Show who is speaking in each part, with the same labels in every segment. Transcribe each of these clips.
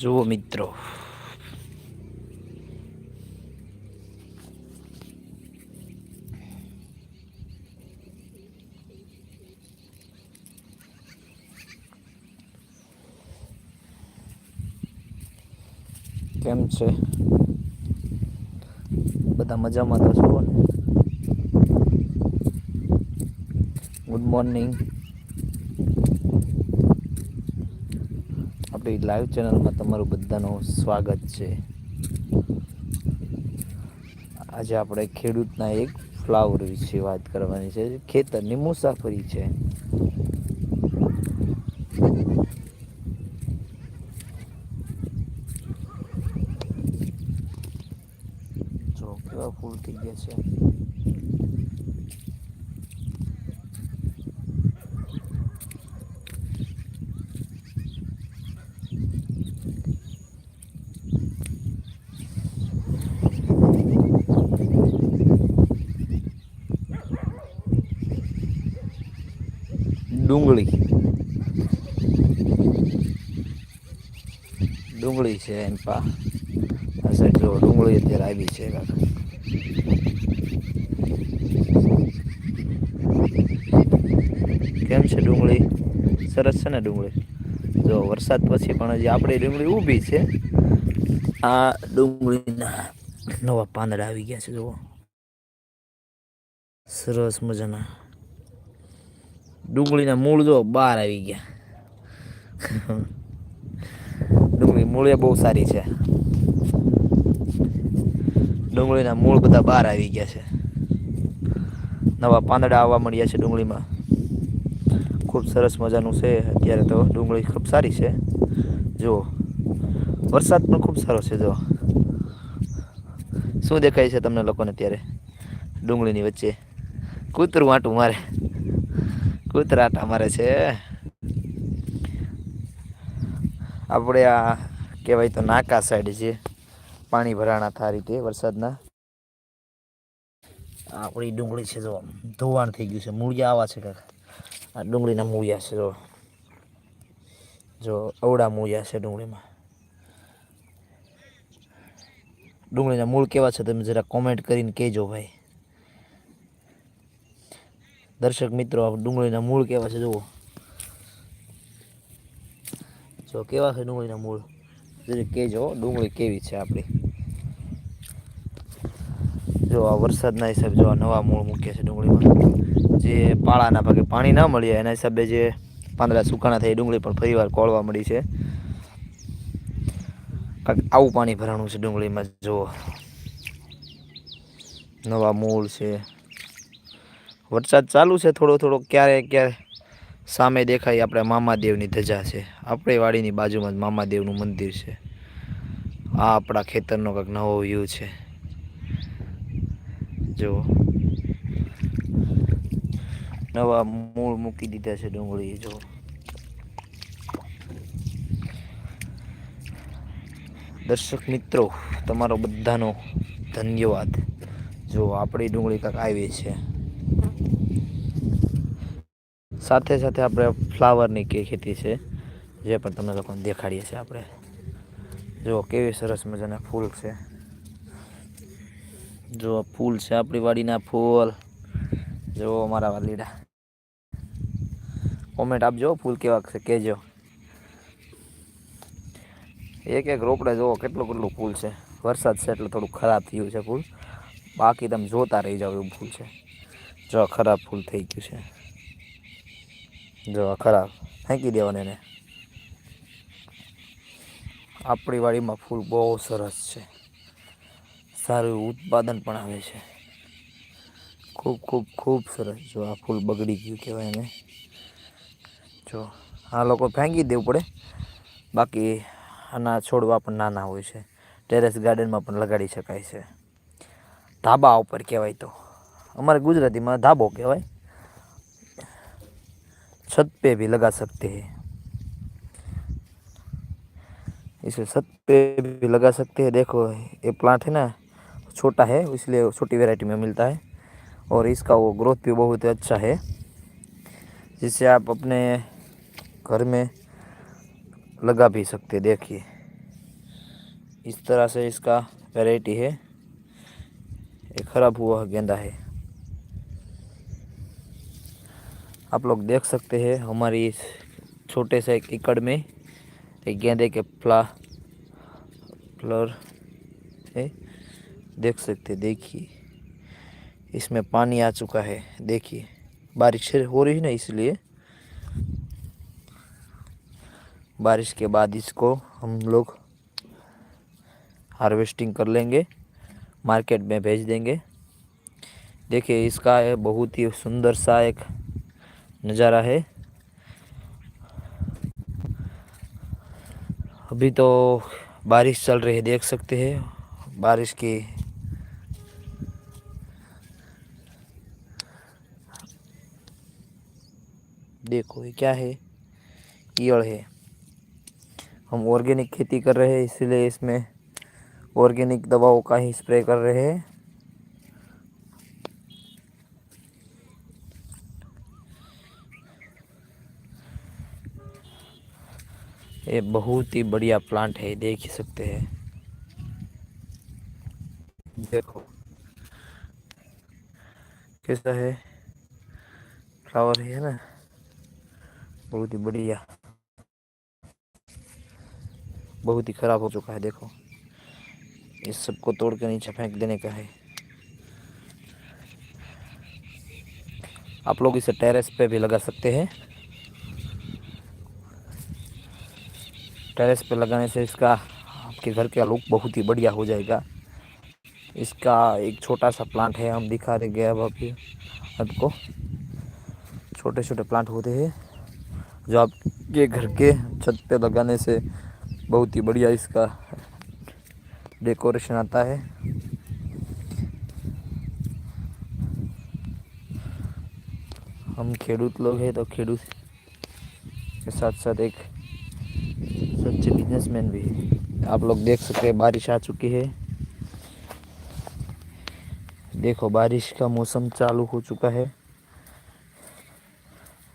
Speaker 1: જુઓ મિત્રો. કેમ છે? બધા મજામાં તો છો ગુડ મોર્નિંગ આપણી લાઈવ ચેનલમાં તમારું બધાનું સ્વાગત છે. આજે આપણે ખેડૂતના એક ફ્લાવર વિશે વાત કરવાની છે. ખેતરની મુસાફરી છે જો કેવા ફૂલ થઈ ગયા છે ડુંગળી ડુંગળી છે એમ પા. આ સાઈડ જો ડુંગળી અત્યારે આવી છે કાકા કેમ છે ડુંગળી? સરસ છે ને ડુંગળી? જો વરસાદ પછી પણ હજી આપણી ડુંગળી ઊભી છે. આ ડુંગળીના નવા પાંદડા આવી ગયા છે, જુઓ. સરસ મજાના. ડુંગળીના મૂળ જો બહાર આવી ગયા. મૂળે બહુ સારી છે. ડુંગળીના મૂળ બધા બહાર આવી ગયા છે. નવા પાંદડા આવવા મળ્યા છે ડુંગળીમાં. ખૂબ સરસ મજાનું છે અત્યારે તો. ડુંગળી ખૂબ સારી છે. જુઓ. વરસાદ પણ ખૂબ સારો છે જો શું દેખાય છે તમને લોકોને અત્યારે? ડુંગળીની વચ્ચે. કૂતરું આટું મારે. કૂતરા આટા મારે છે. આપણે આ કહેવાય તો નાકા સાઈડ છે. પાણી ભરાણા થા રીતે વરસાદના. આપણી ડુંગળી છે જો, ધોવાણ થઈ ગયું છે. મૂળિયા આવા છે કાંક. આ ડુંગળીના મૂળિયા છે જો. જો અવડા મૂળિયા છે ડુંગળીમાં. ડુંગળીના મૂળ કેવા છે તમે જરા કોમેન્ટ કરીને કહેજો ભાઈ. દર્શક મિત્રો ડુંગળીના મૂળ કેવા છે જુઓ. જો કેવા છે ડુંગળીના મૂળ? જરી કહેજો ડુંગળી કેવી છે આપણી જો આ વરસાદના હિસાબે જો આ નવા મૂળ મૂક્યા છે ડુંગળીમાં. જે પાળાના ભાગે પાણી ના મળ્યા, એના હિસાબે જે પાંદડા સુકાણા થઈ ડુંગળી પણ ફરીવાર કોળવા મળી છે. આવું પાણી ભરાણું છે ડુંગળીમાં, જુઓ. નવા મૂળ છે. વરસાદ ચાલુ છે થોડો થોડો, ક્યારે ક્યારે? સામે દેખાય આપણે મામાદેવની ધજા છે. આપણી વાડીની બાજુમાં જ મામાદેવનું મંદિર છે. આ આપણા ખેતરનો કંઈક નવો વ્યૂ છે. જો નવા મૂળ મૂકી દીધા છે ડુંગળી જો દર્શક મિત્રો, તમારો બધાનો ધન્યવાદ. જો આપણી ડુંગળી કાંક આવી છે. સાથે સાથે આપણે ફ્લાવરની કે ખેતી છે, જે પણ તમને લોકોને દેખાડીએ છીએ આપણે. જો કેવી સરસ મજાના ફૂલ છે. જો ફૂલ છે આપણી વાડીના ફૂલ. જો અમારા વાલીડા. કોમેન્ટ આપજો ફૂલ કેવા છે, કહેજો. એક એક રોપડે જુઓ કેટલું કેટલું ફૂલ છે. વરસાદ છે એટલે થોડું ખરાબ થયું છે ફૂલ. બાકી તમે જોતા રહી જાઓ એવું ફૂલ છે. જો ખરાબ ફૂલ થઈ ગયું છે. જો ખરાબ ફેંકી દેવાને એને. આપણી વાડીમાં ફૂલ બહુ સરસ છે. સારું ઉત્પાદન પણ આવે છે. ખૂબ ખૂબ ખૂબ સરસ. જો, આ ફૂલ બગડી ગયું કહેવાય એને. જો, આ લોકો ફેંકી દેવું પડે. બાકી આના છોડવા પણ નાના હોય છે. ટેરેસ ગાર્ડનમાં પણ લગાડી શકાય છે. ધાબા ઉપર કહેવાય તો. અમારે ગુજરાતીમાં ધાબો કહેવાય. छत पे भी लगा सकते हैं। इसे छत पे भी लगा सकते हैं। देखो, ये प्लांट है ना, छोटा है, इसलिए छोटी वैरायटी में मिलता है। और इसका वो ग्रोथ भी बहुत अच्छा है। जिससे आप अपने घर में लगा भी सकते देखिए, इस तरह से इसका वैरायटी है। ये खराब हुआ गेंदा है। आप लोग देख सकते हैं हमारी इस छोटे से एक एकड़ में एक गेंदे के फ्ला फ्लोर है। देख सकते, देखिए। इसमें पानी आ चुका है, देखिए। बारिश हो रही है ना इसलिए? बारिश के बाद इसको हम लोग हार्वेस्टिंग कर लेंगे, मार्केट में भेज देंगे। देखिए, इसका है बहुत ही सुंदर सा एक नज़ारा है। अभी तो बारिश चल रही है, देख सकते हैं। बारिश की देखो ये क्या है कीड़ है। हम ऑर्गेनिक खेती कर रहे हैं, इसलिए इसमें ऑर्गेनिक दवाओं का ही स्प्रे कर रहे हैं। ये बहुत ही बढ़िया प्लांट है, देख ही सकते हैं। देखो। कैसा है? फ्लावर है ना? बहुत ही बढ़िया। बहुत ही खराब हो चुका है, देखो। इस सबको तोड़ के नीचे फेंक देने का है। आप लोग इसे टेरेस पे भी लगा सकते हैं। टेरेस पे लगाने से इसका आपके घर का लुक बहुत ही बढ़िया हो जाएगा। इसका एक छोटा सा प्लांट है, हम दिखा रहे गए अब अभी आपको। छोटे छोटे प्लांट होते हैं, जो आपके घर के छत पे लगाने से बहुत ही बढ़िया इसका डेकोरेशन आता है। हम खेडूत लोग हैं तो खेडूत के साथ साथ एक सच्चे बिजनेसमैन भी है। आप लोग देख सकते हैं, बारिश आ चुकी है। देखो, बारिश का मौसम चालू हो चुका है।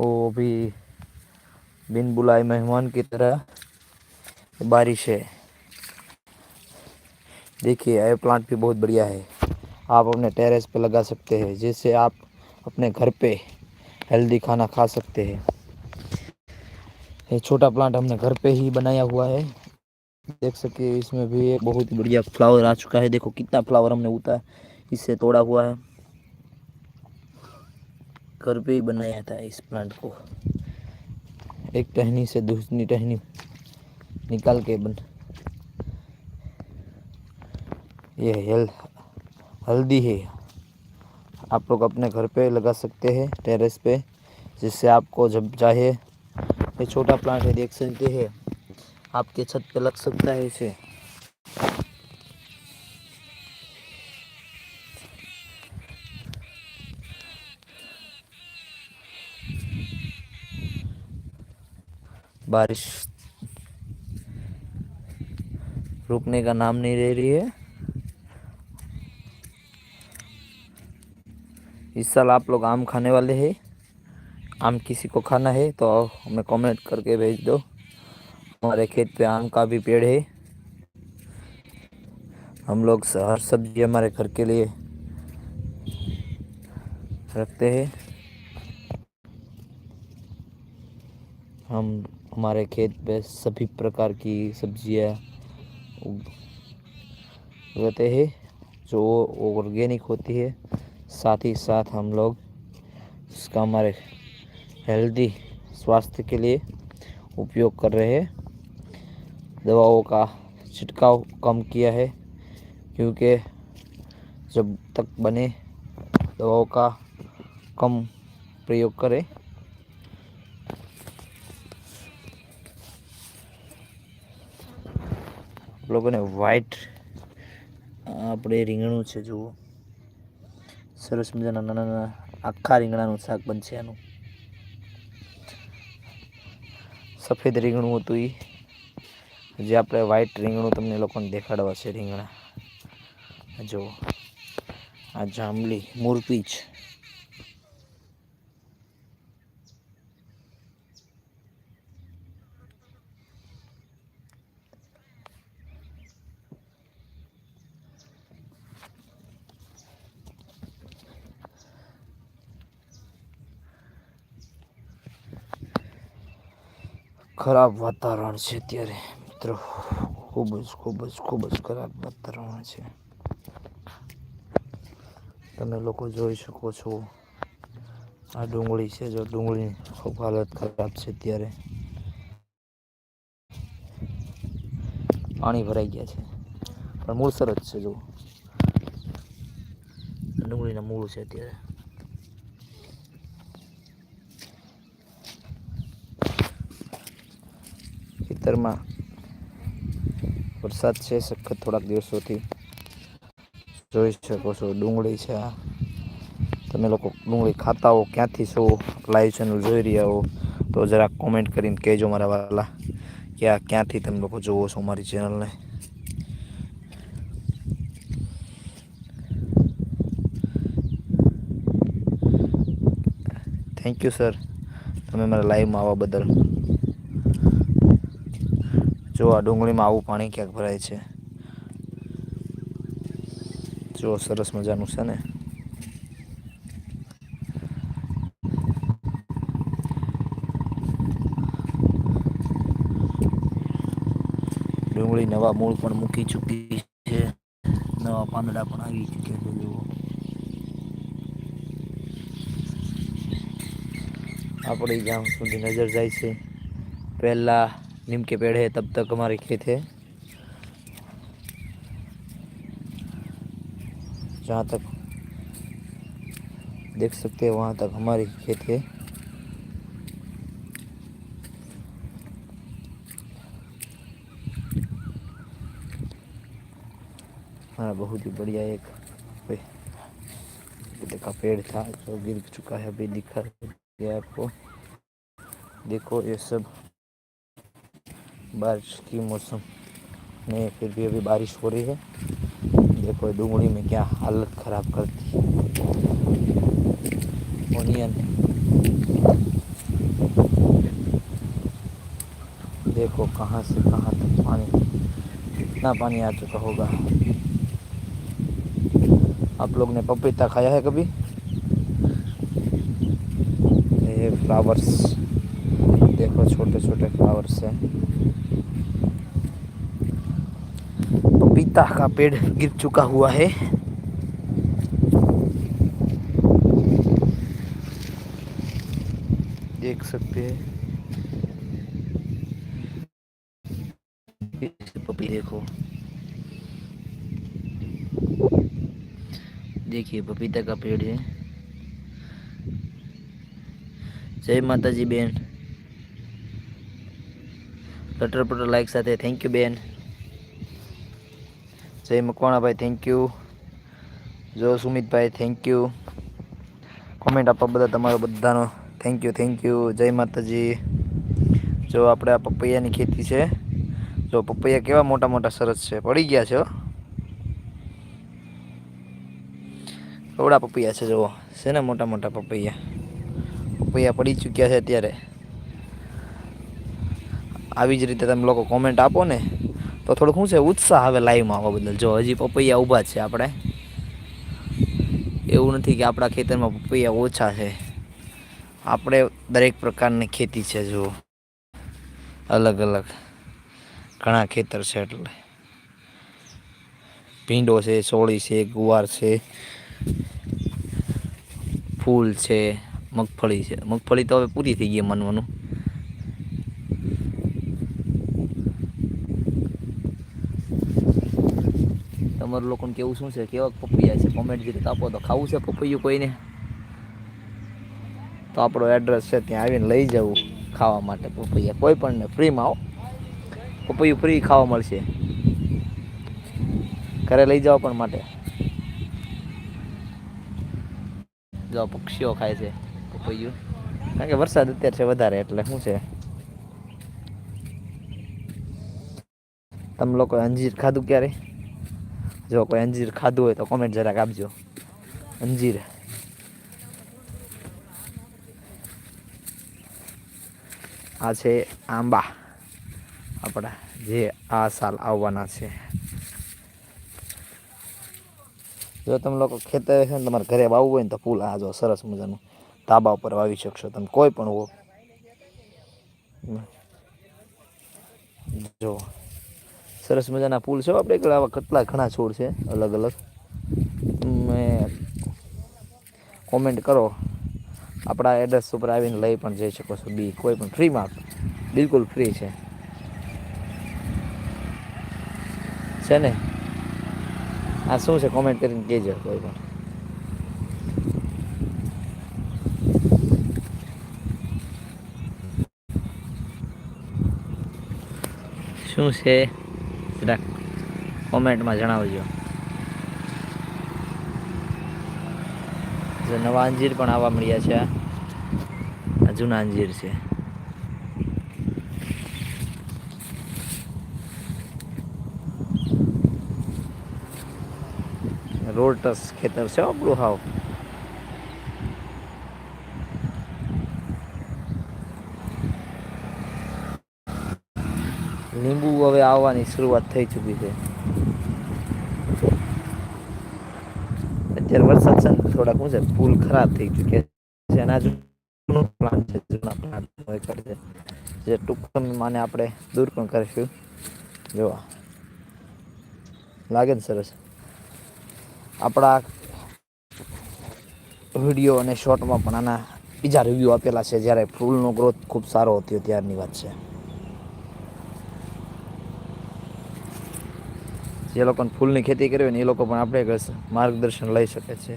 Speaker 1: वो भी बिन बुलाए मेहमान की तरह बारिश है। देखिए ये प्लांट भी बहुत बढ़िया है। आप अपने टेरेस पे लगा सकते हैं, जिससे आप अपने घर पे हेल्दी खाना खा सकते हैं। ये छोटा प्लांट हमने घर पे ही बनाया हुआ है। देख सके इसमें भी एक बहुत बढ़िया फ्लावर आ चुका है। देखो कितना फ्लावर हमने उता इससे तोड़ा हुआ है। घर पे ही बनाया था इस प्लांट को। एक टहनी से दूसरी टहनी निकाल के बन। ये हल, हल्दी है। आप लोग अपने घर पे लगा सकते हैं टेरेस पे, जिससे आपको जब चाहे ये छोटा प्लांट है, देख सकते हैं। आपके छत पे लग सकता है इसे। बारिश रुकने का नाम नहीं ले रही है। इस साल आप लोग आम खाने वाले हैं। आम किसी को खाना है तो हमें कमेंट करके भेज दो। हमारे खेत पे आम का भी पेड़ है। हम लोग हर सब्ज़ी हमारे घर के लिए रखते हैं। हम, हमारे खेत पे सभी प्रकार की सब्ज़ियाँ उगाते हैं, जो ऑर्गेनिक होती है। साथ ही साथ हम लोग, उसका हमारे हेल्दी स्वास्थ्य के लिए उपयोग कर रहे हैं दवाओं का छिड़काव कम किया है क्योंकि जब तक बने दवाओं का कम प्रयोग करें લોકોને વ્હાઈટ આપણે રીંગણું છે જુઓ સરસ મજાના નાના નાના આખા રીંગણાનું શાક બનશે આનું સફેદ રીંગણું હતું એ જે આપણે વ્હાઈટ રીંગણું તમને લોકોને દેખાડવા છે રીંગણા. જુઓ. આ જાંબલી મૂર્તિ છે ખરાબ વાતાવરણ છે અત્યારે. મિત્રો, ખૂબ જ ખૂબ જ ખૂબ જ ખરાબ વાતાવરણ છે. તમે લોકો જોઈ શકો છો. આ ડુંગળી છે જો, ડુંગળી ખૂબ હાલત ખરાબ છે અત્યારે. પાણી ભરાઈ ગયા છે. પણ મૂળ સરસ છે જો ડુંગળીના મૂળ છે અત્યારે. ખેતરમાં વરસાદ છે, સખત થોડાક દિવસોથી. જોઈ શકો છો, ડુંગળી છે આ. તમે લોકો ડુંગળી ખાતા હો, ક્યાંથી છો? લાઈવ ચેનલ જોઈ રહ્યા હો, તો જરાક કોમેન્ટ કરીને કહેજો મારા વાલા કે આ ક્યાંથી તમે લોકો જોવો છો મારી ચેનલને થેન્ક યુ સર તમે મારા લાઈવમાં આવવા બદલ. જો ડુંગળીમાં આવું પાણી ક્યાંક ભરાય છે? જો સરસ મજાનું છે ને. ડુંગળી નવા મૂળ પણ મૂકી ચૂકી છે. નવા પાંદડા પણ આવી ચૂક્યા છે આપણી ગામ સુધી નજર જાય છે. પહેલા नीम के पेड़ है, तब तक हमारे खेत है। जहाँ तक देख सकते हैं, वहाँ तक हमारी खेत है। हाँ बहुत ही बढ़िया एक का पेड़ था, जो गिर चुका है। अभी दिखा दिया आपको। देखो ये सब। बारिश की मौसम में फिर भी अभी बारिश हो रही है। देखो डूंगरी में क्या हालत ख़राब करती है ओनियन देखो कहाँ से कहाँ तक पानी, कितना पानी आ चुका होगा। आप लोग ने पपीता खाया है कभी? ये फ्लावर्स देखो छोटे छोटे फ्लावर्स हैं। पपीता का पेड़ गिर चुका हुआ है देख सकते हैं पपी देखो देखिए पपीता का पेड़ है જય માતાજી બેન લટર પટર લાઈક સાથે થેન્ક યુ બેન જય મકવાણાભાઈ થેન્ક યુ જો સુમિતભાઈ થેન્ક યુ કોમેન્ટ આપવા બધા તમારો બધાનો થેન્ક યુ થેન્ક યુ જય માતાજી. જો આપણે આ પપૈયાની ખેતી છે, જો પપૈયા કેવા મોટા મોટા સરસ છે, પડી ગયા છે કવડા પપૈયા છે, જુઓ. છે ને મોટા મોટા પપૈયા? પપૈયા પડી ચૂક્યા છે અત્યારે. આવી જ રીતે તમે લોકો કોમેન્ટ આપો ને. તો થોડુંક શું છે, ઉત્સાહ આવે લાઈવમાં આવવા બદલ. જો હજી પપૈયા ઊભા છે આપણે. એવું નથી કે આપણા ખેતરમાં પપૈયા ઓછા છે. આપણે દરેક પ્રકારની ખેતી છે જો અલગ અલગ ઘણા ખેતર છે એટલે. ભીંડો છે, સોળી છે, ગુવાર છે, ફૂલ છે, મગફળી છે. મગફળી તો હવે પૂરી થઈ ગઈ માનવાનું તમારું લોકોને કેવું શું છે? કેવા પપૈયા છે? કોમેન્ટ કરી આપો તો ખાવું છે પપૈયું કોઈને? તો આપણો એડ્રેસ છે, ત્યાં આવીને લઈ જવું ખાવા માટે પપૈયા કોઈ પણ ફ્રીમાં આવો પપૈયું ફ્રી ખાવા મળશે. ઘરે લઈ જવા પણ માટે. જો પક્ષીઓ ખાય છે પપૈયું કારણ કે વરસાદ અત્યારે છે વધારે, એટલે શું છે? તમે લોકો અંજીર ખાધું ક્યારે? જો કોઈ અંજીર ખાધું હોય તો કોમેન્ટ જરાક આપજો. અંજીર. આ છે આંબા. આપણા જે આ સાલ આવવાના છે. જો તમે લોકો ખેતર છે ને તમારે ઘરે વાવવું હોય ને તો ફૂલ આ જો સરસ મજાનું ધાબા ઉપર વાવી શકશો તમે કોઈ પણ હો. જો. સરસ મજાના પુલ છે. આપણે આવા કેટલા ઘણા છોડ છે, અલગ અલગ. તમે કોમેન્ટ કરો. આપણા એડ્રેસ ઉપર આવીને લઈ પણ જઈ શકો છો. બી, કોઈ પણ ફ્રીમાં બિલકુલ ફ્રી છે. છે ને? આ શું છે? કોમેન્ટ કરીને કહેજો કોઈ પણ. શું છે? જરાક કોમેન્ટમાં જણાવજો. નવા અંજીર પણ આવવા મળ્યા છે. આ જૂના અંજીર છે. રોટસ ખેતર છે આપણું હાવ લીંબુ હવે આવવાની શરૂઆત થઈ ચૂકી છે. અત્યારે વરસાદ છે ને થોડાક શું છે ફૂલ ખરાબ થઈ ચૂક્યા છે. એના જૂનો પ્લાન છે, જૂના પ્લાન છે જે ટૂંક સમયમાં આપણે દૂર પણ કરીશું. જોવા. લાગે ને સરસ. આપણા વીડિયો અને શોર્ટમાં પણ આના બીજા રિવ્યૂ આપેલા છે, જ્યારે ફૂલનો ગ્રોથ ખૂબ સારો હતો ત્યારની વાત છે. જે લોકોને ફૂલની ખેતી કરવી હોય ને એ લોકો પણ આપણે માર્ગદર્શન લઈ શકે છે.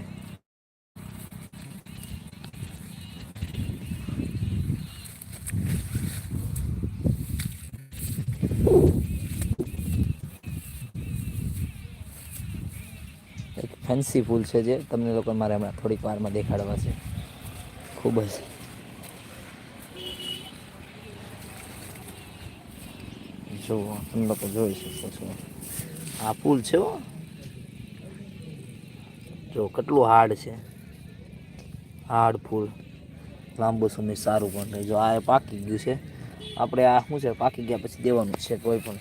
Speaker 1: એક ફેન્સી ફૂલ છે જે તમને લોકો મારે હમણાં થોડીક વારમાં દેખાડવા છે. ખૂબ જ. જુઓ, તમે લોકો જોઈ શકો છો. આ પુલ છે હો. જો કેટલું હાર્ડ છે. હાર્ડ ફૂલ લાંબો સમય સારું પણ રહે જો આ પાકી ગયું છે. આપણે આ શું છે? પાકી ગયા પછી દેવાનું છે કોઈ પણ.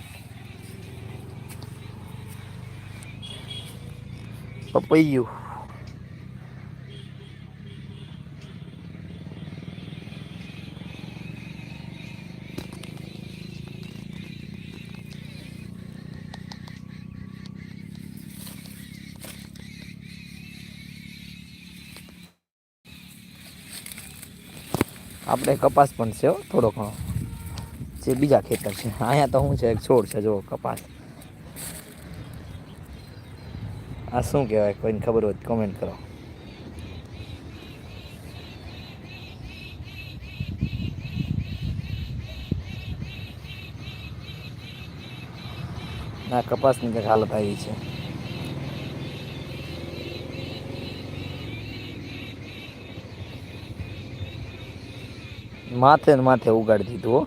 Speaker 1: પપૈયું. આપણે કપાસ પણ છે થોડો ઘણો. જે બીજા ખેતર છે. અહીંયા તો શું છે, એક છોડ છે જો કપાસ. આ શું કહેવાય, કોઈને ખબર હોય કોમેન્ટ કરો. ના, કપાસની કંઈક હાલત આવી છે. માથે ને માથે ઉગાડી દીધું, હો.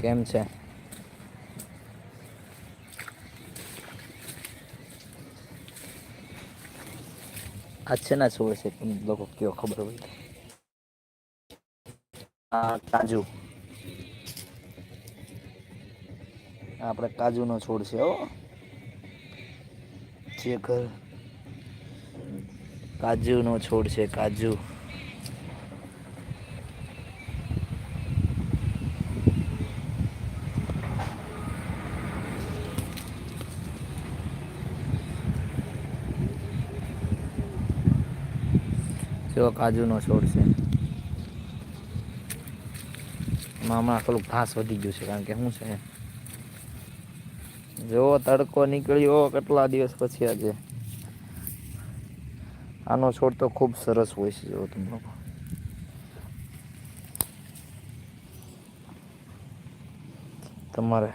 Speaker 1: કેમ છે? આ છે ના છોડ છે? તમે લોકો કયો ખબર હોય? કાજુ. આપણે કાજુનો છોડ છે, હો. જે કાજુનો છોડ છે, કાજુ. જો કાજુનો છોડ છે. એમાં હમણાં થોડુંક ઘાસ વધી ગયું છે, કારણ કે શું છે? જો તડકો નીકળ્યો કેટલા દિવસ પછી આજે? આનો છોડ તો ખૂબ સરસ હોય છે જો તમે લોકો. તમારે?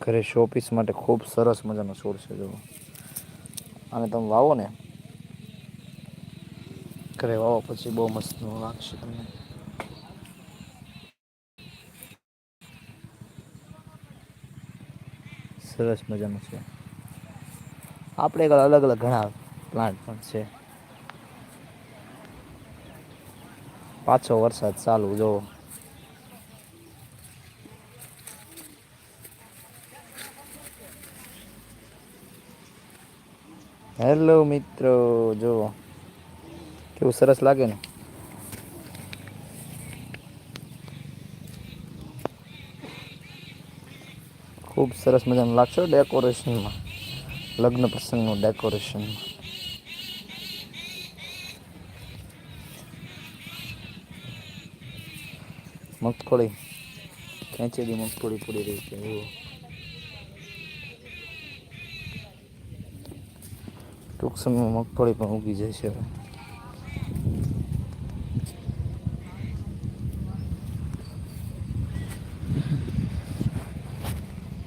Speaker 1: ઘરે શોપીસ માટે ખૂબ સરસ મજાનો છોડ છે જો અને તમે વાવો ને. ઘરે વાવો પછી બહુ મસ્ત લાગશે તમને સરસ મજાનું છે? આપણે અલગ અલગ ઘણા પ્લાન્ટ પણ છે. પાછો વરસાદ ચાલુ જોવો હેલો મિત્રો જુઓ કેવું સરસ લાગે ને. ખૂબ સરસ મજાનું લાગશે ડેકોરેશનમાં, લગ્ન પ્રસંગનું ડેકોરેશન મગફળી, ખેંચેલી મગફળી પડી રહી છે એવું ટૂંક સમયમાં મગફળી પણ ઉગી જશે હવે.